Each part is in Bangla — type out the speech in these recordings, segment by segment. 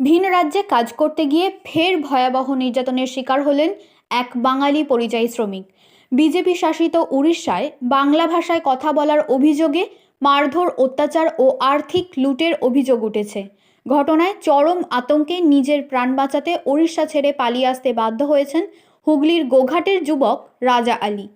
ভিন রাজ্যে কাজ করতে গিয়ে ফের ভয়াবহ নির্যাতনের শিকার হলেন এক বাঙালি পরিযায়ী শ্রমিক। বিজেপি শাসিত উড়িষ্যায় বাংলা ভাষায় কথা বলার অভিযোগে মারধর, অত্যাচার ও আর্থিক লুটের অভিযোগ উঠেছে। ঘটনায় চরম আতঙ্কে নিজের প্রাণ বাঁচাতে ওড়িশা ছেড়ে পালিয়ে আসতে বাধ্য হয়েছেন হুগলির গোঘাটের যুবক রাজা আলী।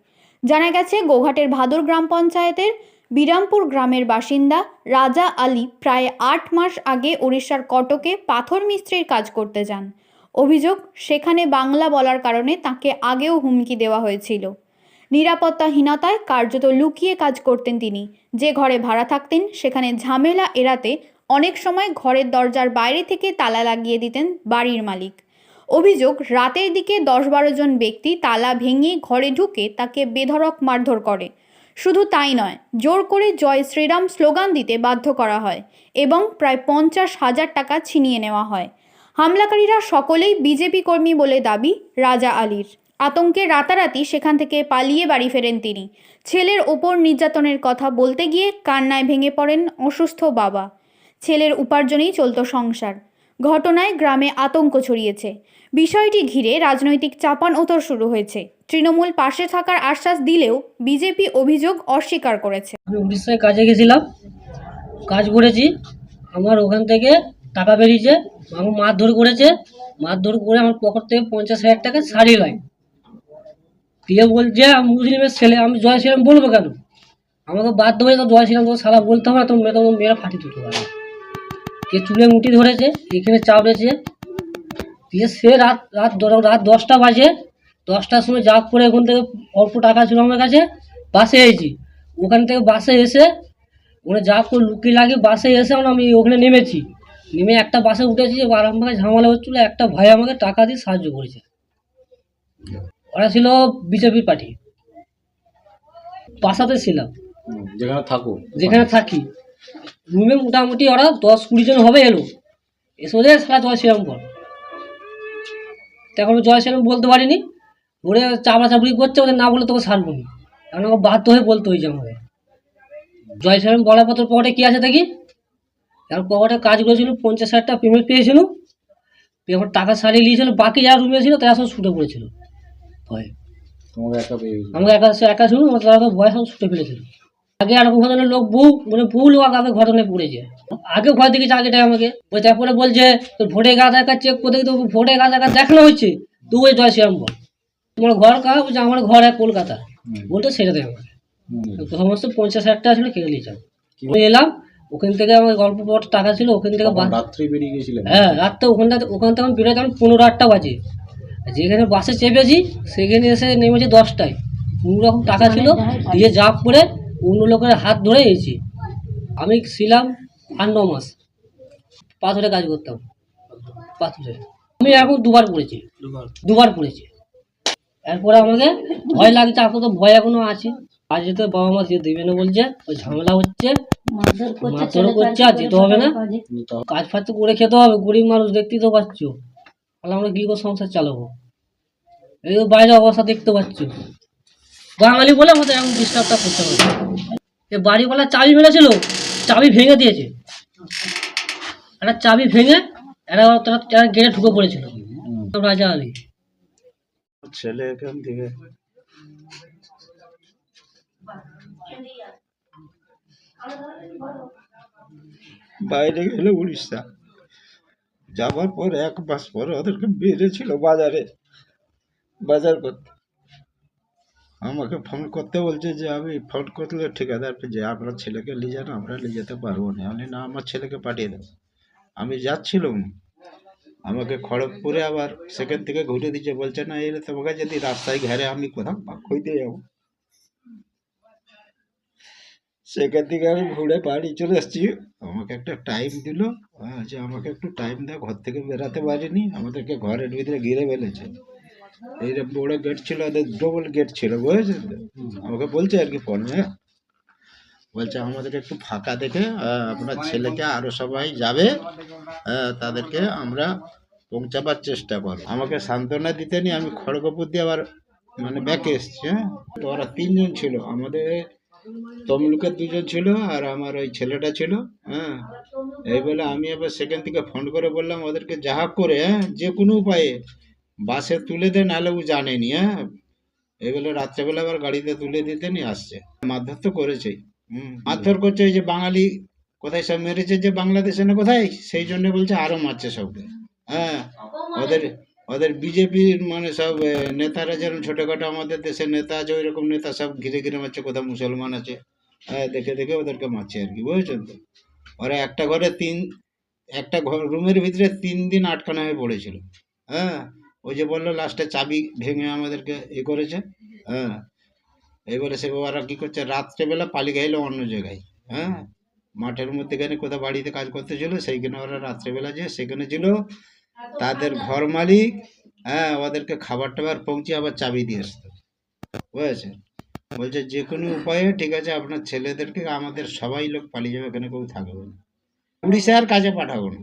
জানা গেছে, গোঘাটের ভাদর গ্রাম পঞ্চায়েতের বিরামপুর গ্রামের বাসিন্দা রাজা আলী প্রায় আট মাস আগে ওড়িশার কটকে পাথর মিস্ত্রির কাজ করতে যান। অভিযোগ, সেখানে বাংলা বলার কারণে তাকে আগেও হুমকি দেওয়া হয়েছিল। নিরাপত্তাহীনতায় কার্যত লুকিয়ে কাজ করতেন তিনি। যে ঘরে ভাড়া থাকতেন, সেখানে ঝামেলা এড়াতে অনেক সময় ঘরের দরজার বাইরে থেকে তালা লাগিয়ে দিতেন বাড়ির মালিক। অভিযোগ, রাতের দিকে দশ বারো জন ব্যক্তি তালা ভেঙে ঘরে ঢুকে তাকে বেধড়ক মারধর করে। শুধু তাই নয়, জোর করে জয় শ্রীরাম স্লোগান দিতে বাধ্য করা হয় এবং প্রায় পঞ্চাশ হাজার টাকা ছিনিয়ে নেওয়া হয়। হামলাকারীরা সকলেই বিজেপি কর্মী বলে দাবি রাজা আলীর। আতঙ্কে রাতারাতি সেখান থেকে পালিয়ে বাড়ি ফেরেন তিনি। ছেলের ওপর নির্যাতনের কথা বলতে গিয়ে কান্নায় ভেঙে পড়েন অসুস্থ বাবা। ছেলের উপার্জনেই চলত সংসার। ঘটনায় গ্রামে আতঙ্ক ছড়িয়েছে। বিষয়টি ঘিরে রাজনৈতিক চাপান ওতর শুরু হয়েছে। তৃণমূল পাশে থাকার আশ্বাস দিলেও বিজেপি অভিযোগ অস্বীকার করেছে। আমি উড়িষ্যায় কাজে গেছিলাম। কাজ করেছি। আমার ওখান থেকে টাকা বেরিয়েছে। আমার মারধর করেছে। মারধর করে আমার পকেট থেকে পঞ্চাশ হাজার টাকা শাড়ি লাই দিয়ে বলছে, আমি মুসলিমের ছেলে, আমি জয় শ্রীরাম বলব কেন? আমাকে বাধ্য হয়ে তো জয় শ্রীরাম তো সারা বলতে হবে না, তো মেয়ে তো মেয়েরা ফাটি তুলতে পারে কে চুলে মুটি ধরেছে এখানে চাপড়েছে দিয়ে সে রাত রাত রাত দশটা বাজে। দশটার সময় যা করে ওখান থেকে অল্প টাকা ছিল আমার কাছে বাসে এসেছি। ওখান থেকে বাসে এসে ওখানে যা করে লুকিয়ে লাগে বাসে এসে আমি ওখানে নেমেছি। নেমে একটা বাসে উঠেছি আর আমাকে ঝামেলা হচ্ছিল একটা ভাই আমাকে টাকা দিয়ে সাহায্য করেছে। ওরা ছিল বিজেপির পার্টি। বাসাতে ছিলাম। যেখানে থাকো। যেখানে থাকি। রুমে মোটামুটি ওরা দশ কুড়ি জন হবে এলো। এসে ওদের সারা জয় শ্রীরাম বল। তখন জয় শ্রীরাম বলতে পারিনি। ওরে চাপড়া চাপড়ি করছে ওদের না বলে তোকে ছাড়বো না। কারণ আমাকে বাধ্য হয়ে বলতে হয়েছে আমাকে জয় শ্রীরাম বলার পর তোর পকেটে কী আছে দেখি? এখন পকেটে কাজ করেছিল পঞ্চাশ হাজার টাকা পেমেন্ট পেয়েছিল। এখন টাকা সারিয়ে নিয়েছিল বাকি যারা রুমে ছিল তারা সব ছুটে পড়েছিল। ভয়। একা আমাকে একা একা আমার তারা ভয় সব ছুটে ফেলেছিল আগে আর লোক বউ মানে বহু লোক আগে ঘটনায় পড়েছে। আগে ঘর দেখেছে আগেটা আমাকে। ওই তারপরে বলছে তোর ভোটে গা দেখা চেক করে দেখি তো ভোটে গা দেখা দেখানো হচ্ছে তো ওই জয় শ্রীরাম বল তোমার ঘর কা বলছে আমার ঘর এক কলকাতা। বলতে সেটা দেয় আমাকে। তো সমস্ত পঞ্চাশ হাজার টাকা ছিল খেয়ে নিয়েছিলাম এলাম ওখান থেকে আমার গল্প পট টাকা ছিল ওখান থেকে রাত্রে বেরিয়ে গেছিলেন হ্যাঁ রাতটা ওখানটা ওখান থেকে বেরোয় তখন পনেরো আটটা বাজে। যেখানে বাসে চেপেছি সেখানে এসে নেমেছে দশটায়। কোনো রকম টাকা ছিল দিয়ে জাপ করে অন্য লোকের হাত ধরে এসেছি। আমি ছিলাম আট ন মাস। পাথরে কাজ করতাম। পাথরে। আমি এখন দুবার পড়েছি। দুবার। পড়েছি। এরপরে আমাকে ভয় লাগছে এখন তো ভয় এখনও আছে। আজ যেতে বাবা মা যেতে দেবে না বলছে ওই ঝামেলা হচ্ছে। করছে আর যেতে হবে না। কাজ ফাজ তো করে খেতে হবে গরিব মানুষ দেখতেই তো পাচ্ছ। তাহলে আমরা কী করে সংসার চালাবো? এই তো বাইরে অবস্থা দেখতে পাচ্ছ। বাঙালি বলে আমাদের এখন ডিস্টার্বটা করতে হবে। বাড়িওয়ালা চাবি মেরেছিল, চাবি ভেঙে দিয়েছে। একটা চাবি ভেঙে তারা গেটে ঢুকে পড়েছিল। রাজা আলী ছেলে এখান থেকে। বাইরে গেল উড়িষ্যা যাবার পর এক মাস পরে ওদেরকে বেড়েছিল বাজারে। বাজার করতে। আমাকে ফোন করতে বলছে যে, আমি ফোন করলে ঠিকাদারকে যে, আপনার ছেলেকে নিয়ে যান, আমরা নিয়ে যেতে পারব না। আমি না, আমার ছেলেকে পাঠিয়ে দেবো আমি যাচ্ছিলাম। আমাকে খড়গপুরে আবার সেখান থেকে ঘুরে দিচ্ছে। বলছে, না এলে তোমাকে যদি রাস্তায় ঘেরে, আমি কোথাও হইতে যাব। সেখান থেকে আমি ঘুরে বাড়ি চলে এসেছি। আমাকে একটা টাইম দিল। যে আমাকে একটু টাইম দাও, ঘর থেকে বেরাতে পারিনি। আমাদেরকে ঘরের ভিতরে ঘিরে ফেলেছে। এইরকম বড় গেট ছিল, ওদের ডবল গেট ছিল বুঝেছেন? আমাকে বলছে আর কি, ফোনে বলছে আমাদের একটু ফাঁকা দেখে আপনার ছেলেকে আরও সবাই যাবে তাদেরকে আমরা পৌঁছাবার চেষ্টা করব। আমাকে সান্ত্বনা দিতেনি আমি খড়গপুর দিয়ে আবার মানে ব্যাকে এসছি হ্যাঁ? তো ওরা তিনজন ছিল, আমাদের তমলুকের দুজন ছিল আর আমার ওই ছেলেটা ছিল হ্যাঁ? এই বলে আমি আবার সেখান থেকে ফোন করে বললাম, ওদেরকে যাহা করে হ্যাঁ? যে কোনো উপায়ে বাসে তুলে দে নাহলে ও জানেনি হ্যাঁ? এগুলো বলে রাত্রেবেলা আবার গাড়িতে তুলে দিতে নিয়ে আসছে। মারধর তো করেছেই। মারধর করছে ওই যে বাঙালি কোথায় সব মেরেছে যে বাংলাদেশে না কোথায়? সেই জন্য বলছে আরও মারছে সবকে। হ্যাঁ? ওদের ওদের বিজেপির মানে সব নেতারা যেরকম ছোটখাটো আমাদের দেশের নেতা আছে ওই রকম নেতা সব ঘিরে ঘিরে মারছে কোথাও মুসলমান আছে। হ্যাঁ দেখে দেখে ওদেরকে মারছে আর কি বুঝেছেন তো? ওরা একটা ঘরে তিন একটা ঘর রুমের ভিতরে তিন দিন আটকানো হয়ে পড়েছিল। হ্যাঁ? ওই যে বলল লাস্টে চাবি ভেঙে আমাদেরকে এ করেছে। হ্যাঁ। এবারে সে ওরা কি করছে রাত্রেবেলা পালিয়ে গেলো অন্য জায়গায়। হ্যাঁ? মাঠের মধ্যেখানে কোথাও বাড়িতে কাজ করতে ছিল, সেইখানে ওরা রাত্রেবেলা যে সেখানে ছিল। তাদের ঘর মালিক হ্যাঁ ওদেরকে খাবার টাবার পৌঁছে আবার চাবি দিয়ে আসতো। বুঝেছেন বলছে, যে কোনো উপায়ে, ঠিক আছে, আপনার ছেলেদেরকে আমাদের সবাই লোক পালিয়ে যাবে, এখানে কেউ থাকবে না। উড়িষ্যার কাজে পাঠাবো না।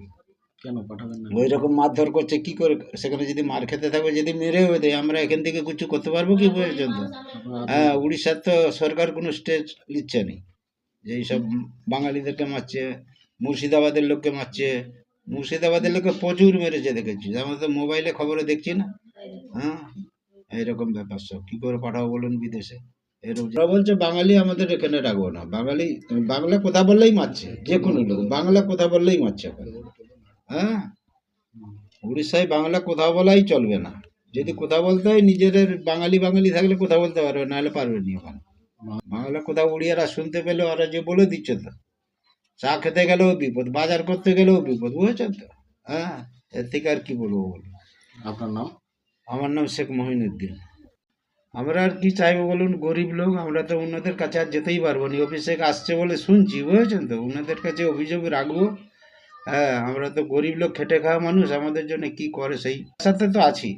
কেন পাঠাবেন না? ওই রকম মারধর করছে কি করে সেখানে যদি মার খেতে থাকবে যদি মেরেও দেয় আমরা এখান থেকে কিছু করতে পারব কি পর্যন্ত? হ্যাঁ উড়িষ্যার তো সরকার কোনো স্টেজ নিচ্ছে না। যে এইসব বাঙালিদেরকে মারছে মুর্শিদাবাদের লোককে মারছে মুর্শিদাবাদের লোককে প্রচুর মেরেছে দেখেছি আমরা তো মোবাইলে খবরে দেখছি না। হ্যাঁ এইরকম ব্যাপার সব। কি করে পাঠাবো বলুন বিদেশে? এরকম বলছে বাঙালি আমাদের এখানে রাখব না। বাঙালি বাংলা কথা বললেই মারছে যে কোনো লোক। বাংলা কথা বললেই মারছে এখন। হ্যাঁ? উড়িষ্যায় বাংলা কথা বলাই চলবে না। যদি কথা বলতে হয় নিজেদের বাঙালি বাঙালি থাকলে কথা বলতে পারবে নাহলে পারবে নি ওখানে। বাংলা কথা উড়িয়ারা শুনতে পেলে ওরা যে বলে দিচ্ছে তো। চা খেতে গেলেও বিপদ বাজার করতে গেলেও বিপদ বুঝেছেন তো? হ্যাঁ? এর থেকে আর কি বলব বলুন? আপনার নাম? আমার নাম শেখ মহিনুদ্দিন। আমরা আর কি চাইব বলুন? গরিব লোক আমরা তো ওনাদের কাছে আর যেতেই পারব না। অফিসে আসছে বলে শুনছি বুঝেছেন তো? ওনাদের কাছে অভিযোগ রাখব। হ্যাঁ আমরা তো গরিব লোক, খেটে খাওয়া মানুষ, আমাদের জন্য কি করে সেই? সাথে তো আছি।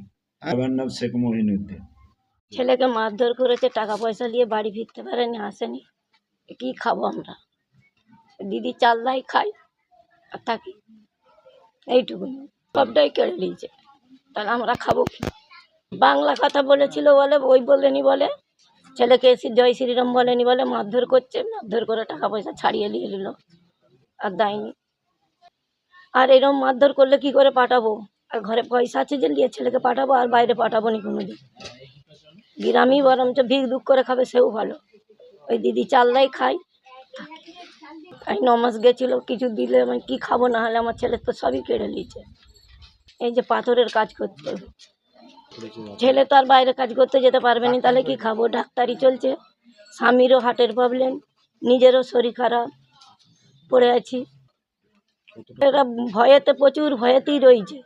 আমার নাম শেখ মহিনুদ্দিন। ছেলেকে মারধর করেছে, টাকা পয়সা নিয়ে বাড়ি ফিরতে পারেনি, আসেনি। কি খাব আমরা? দিদি চাল দেয় খাই, আর থাকি। এইটুকু। সবটাই কেড়ে নিয়েছে। তাহলে আমরা খাব কি? বাংলা কথা বলেছিল বলে, ওই বলেনি বলে, ছেলেকে এসে, জয় শ্রীরাম বলেনি বলে মারধর করছে, মারধর করে টাকা পয়সা ছাড়িয়ে নিয়ে নিল, আর দেয়নি। আর এরকম মারধর করলে কি করে পাঠাবো? আর ঘরে পয়সা আছে যে নিয়ে ছেলেকে পাঠাবো আর বাইরে পাঠাবো নি কোনোদিন। গ্রামই বরঞ্চ ভিক দুঃখ করে খাবে সেও ভালো। ওই দিদি চাললাই খাই। এই ন মাস গেছিল, কিছু দিলে আমি কি খাব, না হলে আমার ছেলে তো সবই কেড়ে নিয়েছে। এই যে পাথরের কাজ করতে ছেলে তো আর বাইরে কাজ করতে যেতে পারবে না, তাহলে কি খাব? ডাক্তারি চলছে। স্বামীরও হার্টের প্রবলেম নিজেরও শরীর খারাপ। পড়ে আছি। এরা ভয়েতে প্রচুর ভয়েতেই রয়েছে।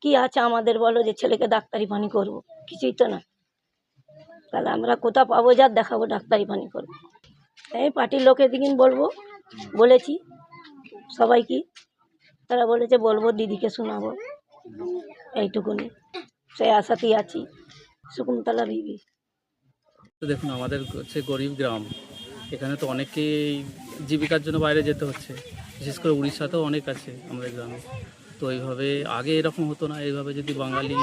কি আছে আমাদের বলো যে ছেলেকে ডাক্তারি পানি করব? কিছুই তো না। তাহলে আমরা কোথা পাবো যার দেখাবো ডাক্তারি পানি করব। এই পার্টির লোকের দিকে বলব, বলেছি। সবাই কি? তারা বলেছে বলব দিদিকে শোনাবো। এইটুকুনি। সেই আশাতেই আছি। শকুন্তলা বিবি। দেখুন, আমাদের হচ্ছে গরিব গ্রাম। এখানে তো অনেকেই জীবিকার জন্য বাইরে যেতে হচ্ছে। বিশেষ করে উড়িষ্যাতেও অনেক আছে আমাদের গ্রামে। তো এইভাবে আগে এরকম হতো না, এইভাবে যদি বাঙালি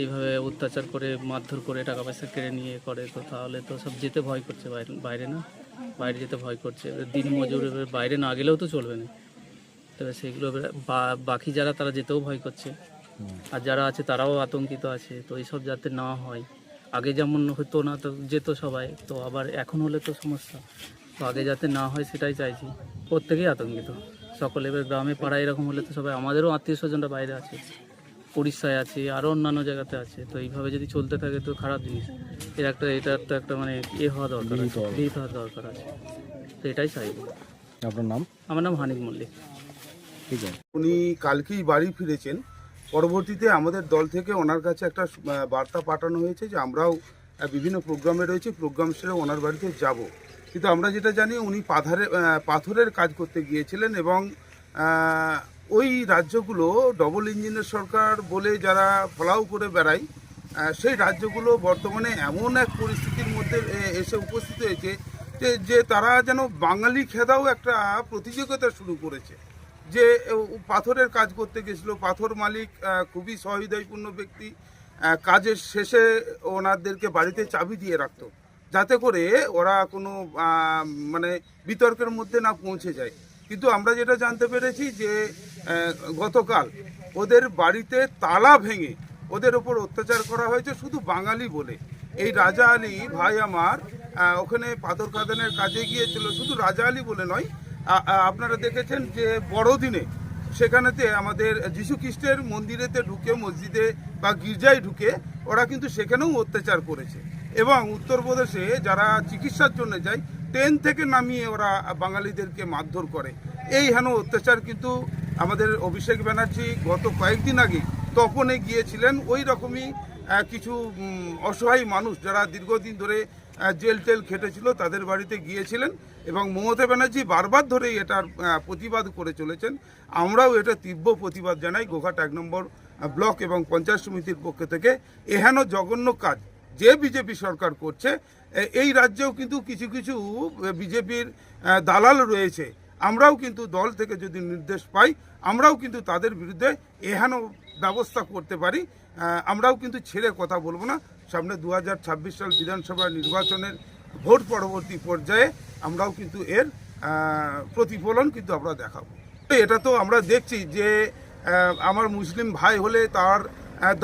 এইভাবে অত্যাচার করে, মারধর করে টাকা পয়সা কেড়ে নিয়ে করে, তো তাহলে তো সব যেতে ভয় করছে বাইরে বাইরে না? বাইরে যেতে ভয় করছে। দিন মজুর বাইরে না গেলেও তো চলবে না। তবে সেগুলো বাকি যারা তারা যেতেও ভয় করছে। আর যারা আছে তারাও আতঙ্কিত আছে। তো এইসব যাতে না হয় আগে যেমন হতো না তো যেত সবাই তো আবার এখন হলে তো সমস্যা। তো আগে যাতে না হয় সেটাই চাইছি। প্রত্যেকেই আতঙ্কিত। সকলে এবার গ্রামে পাড়ায় এরকম হলে তো সবাই আমাদেরও আত্মীয় স্বজনরা বাইরে আছে উড়িষ্যায় আছে আরও অন্যান্য জায়গাতে আছে। তো এইভাবে যদি চলতে থাকে তো খারাপ জিনিস। এর একটা এটার তো একটা মানে ইয়ে হওয়া দরকার আছে বিহিত হওয়া দরকার আছে। তো এটাই চাইব। আপনার নাম? আমার নাম হানিফ মল্লিক। ঠিক আছে। উনি কালকেই বাড়ি ফিরেছেন। পরবর্তীতে আমাদের দল থেকে ওনার কাছে একটা বার্তা পাঠানো হয়েছে যে আমরাও বিভিন্ন প্রোগ্রামে রয়েছি, প্রোগ্রাম সেরে ওনার বাড়িতে যাব। কিন্তু আমরা যেটা জানি, উনি পাথারে পাথরের কাজ করতে গিয়েছিলেন এবং ওই রাজ্যগুলো ডবল ইঞ্জিনের সরকার বলে যারা ফলাও করে বেড়ায় সেই রাজ্যগুলো বর্তমানে এমন এক পরিস্থিতির মধ্যে এসে উপস্থিত হয়েছে যে তারা যেন বাঙালি খেদাও একটা প্রতিযোগিতা শুরু করেছে। যে পাথরের কাজ করতে গেছিল। পাথর মালিক খুবই সহৃদয়পূর্ণ ব্যক্তি। কাজের শেষে ওনাদেরকে বাড়িতে চাবি দিয়ে রাখত। যাতে করে ওরা কোনো মানে বিতর্কের মধ্যে না পৌঁছে যায়। কিন্তু আমরা যেটা জানতে পেরেছি যে গতকাল ওদের বাড়িতে তালা ভেঙে ওদের ওপর অত্যাচার করা হয়েছে শুধু বাঙালি বলে। এই রাজা আলী ভাই আমার ওখানে পাথর খাদানের কাজে গিয়েছিল। শুধু রাজা আলী বলে নয় আপনারা দেখেছেন যে বড়দিনে সেখানেতে আমাদের যীশু খ্রিস্টের মন্দিরেতে ঢুকে, মসজিদে বা গির্জায় ঢুকে ওরা কিন্তু সেখানেও অত্যাচার করেছে। এবং উত্তরপ্রদেশে যারা চিকিৎসার জন্য যায়, ট্রেন থেকে নামিয়ে ওরা বাঙালিদেরকে মারধর করে। এই হেন অত্যাচার কিন্তু আমাদের অভিষেক ব্যানার্জি গত কয়েকদিন আগে তপনে গিয়েছিলেন। ওই রকমই কিছু অসহায় মানুষ যারা দীর্ঘদিন ধরে জেল টেল খেটেছিল, তাদের বাড়িতে গিয়েছিলেন এবং মমতা ব্যানার্জি বারবার ধরেই এটার প্রতিবাদ করে চলেছেন। আমরাও এটা তীব্র প্রতিবাদ জানাই গোঘাট এক নম্বর ব্লক এবং পঞ্চায়েত সমিতির পক্ষ থেকে। এহেন জঘন্য কাজ যে বিজেপি সরকার করছে এই রাজ্যেও কিন্তু কিছু কিছু বিজেপির দালাল রয়েছে। আমরাও কিন্তু দল থেকে যদি নির্দেশ পাই, আমরাও কিন্তু তাদের বিরুদ্ধে এহেন ব্যবস্থা করতে পারি। আমরাও কিন্তু ছেড়ে কথা বলব না। সামনে দু হাজার ছাব্বিশ সাল বিধানসভা নির্বাচনের ভোট পরবর্তী পর্যায়ে আমরাও কিন্তু এর প্রতিফলন কিন্তু আমরা দেখাবো। এটা তো আমরা দেখছি যে আমার মুসলিম ভাই হলে তার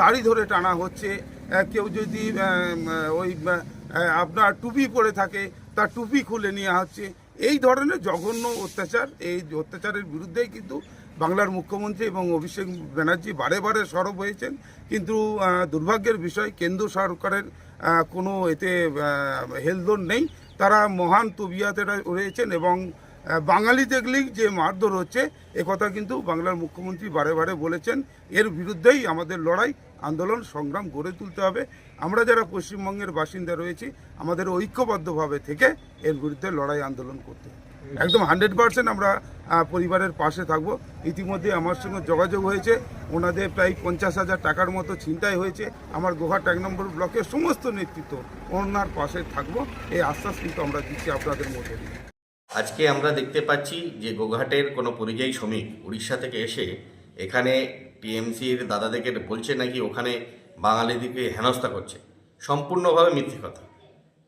দাড়ি ধরে টানা হচ্ছে। কেউ যদি ওই আপনার টুপি পরে থাকে, তার টুপি খুলে নেওয়া হচ্ছে। এই ধরনের জঘন্য অত্যাচার, এই অত্যাচারের বিরুদ্ধেই কিন্তু বাংলার মুখ্যমন্ত্রী এবং অভিষেক ব্যানার্জি বারে বারে সরব হয়েছেন। কিন্তু দুর্ভাগ্যের বিষয়, কেন্দ্র সরকারের কোনো এতে হেলদোল নেই। তারা মহান তবিয়াতে রয়েছেন এবং বাঙালি দেখলেই যে মারধর হচ্ছে একথা কিন্তু বাংলার মুখ্যমন্ত্রী বারে বারে বলেছেন। এর বিরুদ্ধেই আমাদের লড়াই, আন্দোলন, সংগ্রাম গড়ে তুলতে হবে। আমরা যারা পশ্চিমবঙ্গের বাসিন্দা রয়েছি, আমাদের ঐক্যবদ্ধভাবে থেকে এর বিরুদ্ধে লড়াই আন্দোলন করতে একদম হান্ড্রেড পার্সেন্ট আমরা পরিবারের পাশে থাকব। ইতিমধ্যে আমার সঙ্গে যোগাযোগ হয়েছে। ওনাদের প্রায় পঞ্চাশ হাজার টাকার মতো ছিনতাই হয়েছে। আমার গোহাট এক নম্বর ব্লকের সমস্ত নেতৃত্ব ওনার পাশে থাকব। এই আশ্বাস কিন্তু আমরা দিচ্ছি আপনাদের মধ্যে। আজকে আমরা দেখতে পাচ্ছি যে গোঘাটের কোনো পরিযায়ী শ্রমিক উড়িষ্যা থেকে এসে এখানে টিএমসির দাদাদেরকে বলছে নাকি ওখানে বাঙালিদিকে হেনস্থা করছে। সম্পূর্ণভাবে মিথ্যে কথা।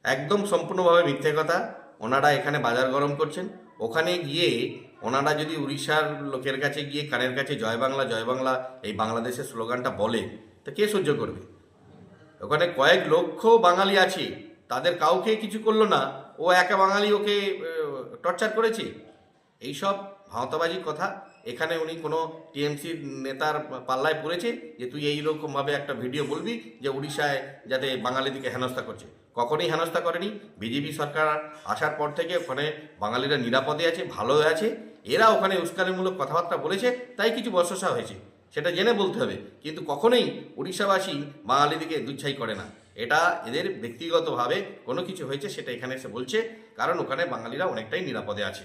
একদম সম্পূর্ণভাবে মিথ্যে কথা। ওনারা এখানে বাজার গরম করছেন। ওখানে গিয়ে ওনারা যদি উড়িষ্যার লোকের কাছে গিয়ে কানের কাছে জয় বাংলা জয় বাংলা এই বাংলাদেশের স্লোগানটা বলে, তো কে সহ্য করবে? ওখানে কয়েক লক্ষ বাঙালি আছে। তাদের কাউকে কিছু করল না। ও একা বাঙালি ওকে টর্চার করেছে? এইসব ভাঁওতাবাজি কথা। এখানে উনি কোনো টিএমসির নেতার পাল্লায় পড়েছে যে তুই এই রকমভাবে একটা ভিডিও বলবি যে উড়িষ্যায় যাতে বাঙালিদিকে হেনস্থা করছে। কখনোই হেনস্থা করেনি। বিজেপি সরকার আসার পর থেকে ওখানে বাঙালিরা নিরাপদে আছে ভালো আছে। এরা ওখানে উস্কানিমূলক কথাবার্তা বলেছে, তাই কিছু বর্ষসা হয়েছে। সেটা জেনে বলতে হবে। কিন্তু কখনোই উড়িষ্যাবাসী বাঙালিদিকে দুচ্ছাই করে না। এটা এদের ব্যক্তিগতভাবে কোনো কিছু হয়েছে, সেটা এখানে এসে বলছে। কারণ ওখানে বাঙালিরা অনেকটাই নিরাপদে আছে।